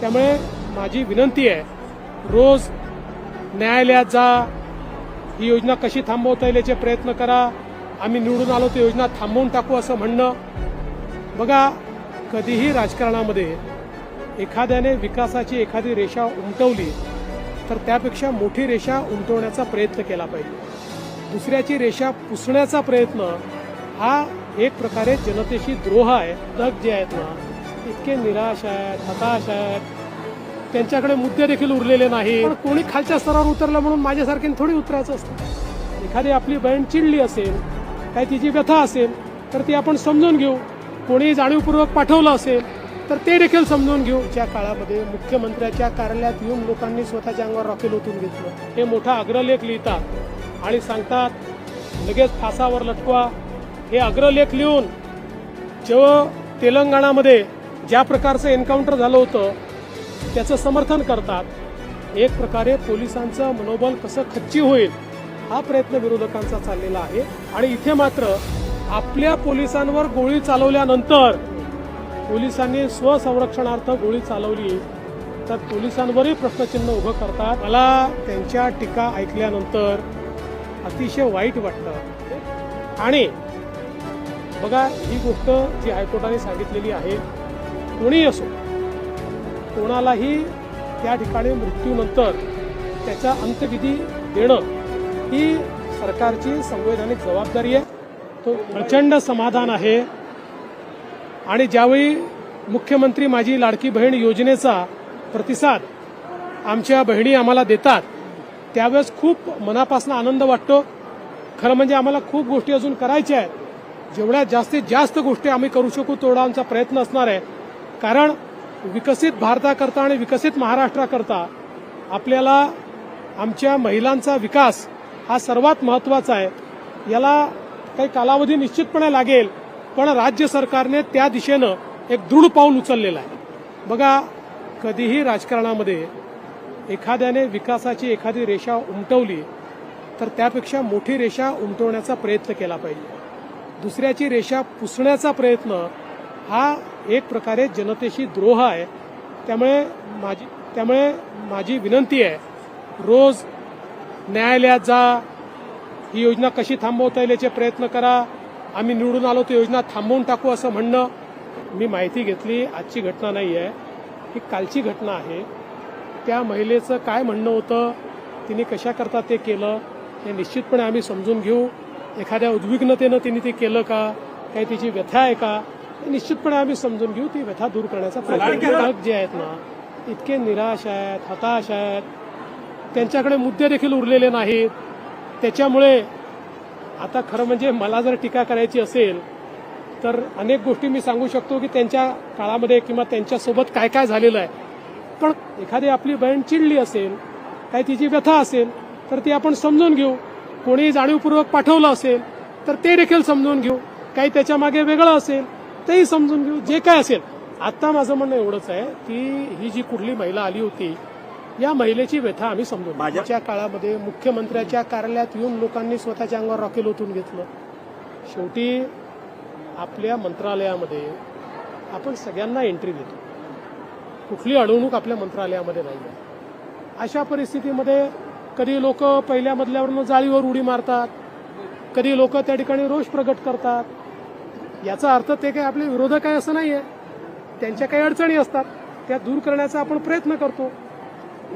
त्यामुळे माझी विनंती आहे रोज न्यायालयात जा ही योजना कशी थांबवता येईल याचे प्रयत्न करा. आम्ही निवडून आलो तर योजना थांबवून टाकू असं म्हणणं. बघा कधीही राजकारणामध्ये एखाद्याने विकासाची एखादी रेषा उमटवली तर त्यापेक्षा मोठी रेषा उमटवण्याचा प्रयत्न केला पाहिजे. दुसऱ्याची रेषा पुसण्याचा प्रयत्न हा एक प्रकारे जनतेशी द्रोह आहे दग जे आहेत ना इतके निराश आहेत हताश आहेत. त्यांच्याकडे मुद्दे देखील उरलेले नाही पण कोणी खालच्या स्तरावर उतरलं म्हणून माझ्यासारखे थोडी उतरायचं असतं? एखादी आपली बहीण चिडली असेल काय तिची व्यथा असेल तर ती आपण समजून घेऊ. कोणी जाणीवपूर्वक पाठवलं असेल तर ते देखील समजून घेऊ. ज्या काळामध्ये मुख्यमंत्र्याच्या कार्यालयात येऊन लोकांनी स्वतःच्या अंगावर रॉकेल ओतून घेतलं. हे मोठा अग्रलेख लिहितात आणि सांगतात लगेच फासावर लटकवा. हे अग्रलेख लिहून जेव्हा तेलंगणामध्ये ज्या प्रकारचं एन्काउंटर झालं होतं त्याचं समर्थन करतात. एक प्रकारे पोलिसांचं मनोबल कसं खच्ची होईल हा प्रयत्न विरोधकांचा चाललेला आहे. आणि इथे मात्र आपल्या पोलिसांवर गोळी चालवल्यानंतर पोलिसांनी स्वसंरक्षणार्थ गोळी चालवली. तर पोलिसांवरही प्रश्नचिन्ह उभं करतात. मला त्यांच्या टीका ऐकल्यानंतर अतिशय वाईट वाटतं. आणि बघा ही गोष्ट जी हायकोर्टाने सांगितलेली आहे कोणीही असो कोणालाही त्या ठिकाणी मृत्यूनंतर त्याचा अंत्यविधी देणं ही सरकारची संवैधानिक जबाबदारी आहे. तो प्रचंड समाधान आहे. आणि ज्यावेळी मुख्यमंत्री माझी लाडकी बहीण योजनेचा प्रतिसाद आमच्या बहिणी आम्हाला देतात त्यावेळेस खूप मनापासून आनंद वाटतो. खरं म्हणजे आम्हाला खूप गोष्टी अजून करायच्या आहेत. जेवढ्या जास्तीत जास्त गोष्टी आम्ही करू शकू तेवढा आमचा प्रयत्न असणार आहे. कारण विकसित भारताकरता आणि विकसित महाराष्ट्राकरता आपल्याला आमच्या महिलांचा विकास हा सर्वात महत्त्वाचा आहे. याला काही कालावधी निश्चितपणे लागेल पण राज्य सरकारने त्या दिशेनं एक दृढ पाऊल उचललेलं आहे. बघा कधीही राजकारणामध्ये एखाद्याने विकासाची एखादी रेषा उमटवली तर त्यापेक्षा मोठी रेषा उमटवण्याचा प्रयत्न केला पाहिजे. दुसऱ्याची रेषा पुसण्याचा प्रयत्न हा एक प्रकारे जनतेशी द्रोह आहे. त्यामुळे माझी त्यामुळे माझी विनंती आहे रोज न्यायालयात जा ही योजना कशी थांबवता येईल याचे प्रयत्न करा. आम्ही निवडून आलो तर योजना थांबवून टाकू असं म्हणणं मी माहिती घेतली. आजची घटना नाही आहे. ही कालची घटना आहे. त्या महिलेचं काय म्हणणं होतं तिने कशा करता ते केलं हे निश्चितपणे आम्ही समजून घेऊ. एखाद्या उद्विग्नतेनं तिने ते केलं का? काही तिची व्यथा आहे का? निश्चितपणे आम्ही समजून घेऊ ती व्यथा दूर करण्याचा प्रयत्न ग्राहक जे आहेत ना इतके निराश आहेत हताश आहेत. त्यांच्याकडे मुद्दे देखील उरलेले नाहीत. त्याच्यामुळे आता खरं म्हणजे मला जर टीका करायची असेल तर अनेक गोष्टी मी सांगू शकतो की त्यांच्या काळामध्ये किंवा त्यांच्यासोबत काय काय झालेलं आहे. पण एखादी आपली बहीण चिडली असेल काय तिची व्यथा असेल तर ती आपण समजून घेऊ. कोणी जाणीवपूर्वक पाठवलं असेल तर ते देखील समजून घेऊ. काही त्याच्यामागे वेगळं असेल तेही समजून घेऊ. जे काय असेल. आता माझं म्हणणं एवढंच आहे की ही जी कुठली महिला आली होती या महिलेची व्यथा आम्ही समजून माझ्या काळामध्ये मुख्यमंत्र्याच्या कार्यालयात येऊन लोकांनी स्वतःच्या अंगावर रॉकेल ओतून घेतलं. शेवटी आपल्या मंत्रालयामध्ये आपण सगळ्यांना एंट्री देतो. कुठली अडवणूक आपल्या मंत्रालयामध्ये नाही आहे. अशा परिस्थितीमध्ये कधी लोक पहिल्या मजल्यावरनं जाळीवर उडी मारतात कधी लोक त्या ठिकाणी रोष प्रगट करतात याचा अर्थ ते काही आपले विरोधक आहे असं नाही आहे त्यांच्या काही अडचणी असतात. त्या दूर करण्याचा आपण प्रयत्न करतो.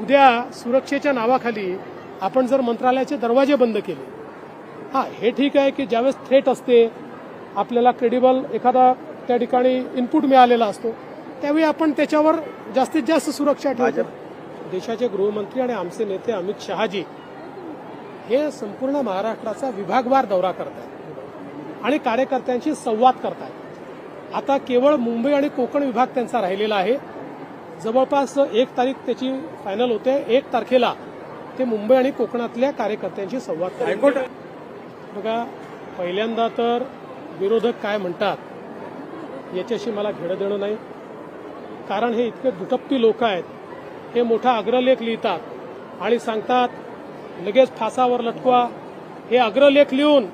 उद्या सुरक्षेच्या नावाखाली आपण जर मंत्रालयाचे दरवाजे बंद केले. हा हे ठीक आहे की ज्यावेळेस थ्रेट असते आपल्याला क्रेडिबल एखादा त्या ठिकाणी इनपुट मिळालेला असतो. त्यावेळी आपण त्याच्यावर जास्तीत जास्त सुरक्षा ठेवतो देशाचे गृहमंत्री आणि आमचे नेते अमित शहाजी हे संपूर्ण महाराष्ट्राचा विभागवार दौरा करतायत. आणि कार्यकर्त्यांशी संवाद करतायत. आता केवळ मुंबई आणि कोकण विभाग त्यांचा राहिलेला आहे. जवळपास एक तारीख त्याची फायनल होते. एक तारखेला ते मुंबई आणि कोकणातल्या कार्यकर्त्यांशी संवाद करतात बघा पहिल्यांदा तर विरोधक काय म्हणतात याच्याशी मला घेणं देणं नाही. कारण हे इतके दुटप्पी लोक आहेत. हे मोठा अग्रलेख लिहितात आणि सांगतात लगेच फासावर लटकवा. हे अग्रलेख लिहून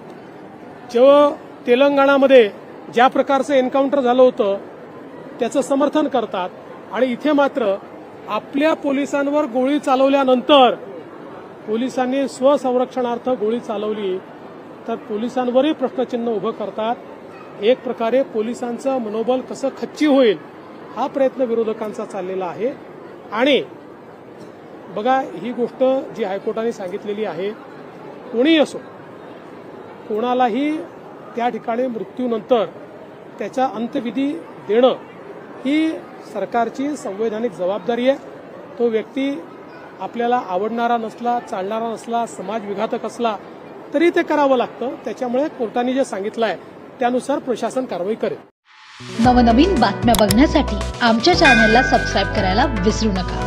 जेव्हा तेलंगणामध्ये ज्या प्रकारचं एन्काउंटर झालं होतं त्याचं समर्थन करतात आणि इथे मात्र आपल्या पोलिसांवर गोळी चालवल्यानंतर पोलिसांनी स्वसंरक्षणार्थ गोळी चालवली तर पोलिसांवरही प्रश्नचिन्ह उभं करतात. एक प्रकारे पोलिसांचं मनोबल कसं खच्ची होईल हा प्रयत्न विरोधकांचा चाललेला आहे. आणि बघा ही गोष्ट जी हायकोर्टाने सांगितलेली आहे कोणीही असो कोणालाही त्या ठिकाणी मृत्यूनंतर त्याचा अंत्यविधी देणं ही सरकारची संवैधानिक जबाबदारी आहे. तो व्यक्ती आपल्याला आवडणारा नसला चालणारा नसला समाजविघातक असला तरी ते करावं लागतं. त्याच्यामुळे कोर्टाने जे सांगितलं आहे त्यानुसार प्रशासन कारवाई करेल. नवनवीन बातम्या बघण्यासाठी आमच्या चॅनलला सबस्क्राईब करायला विसरू नका.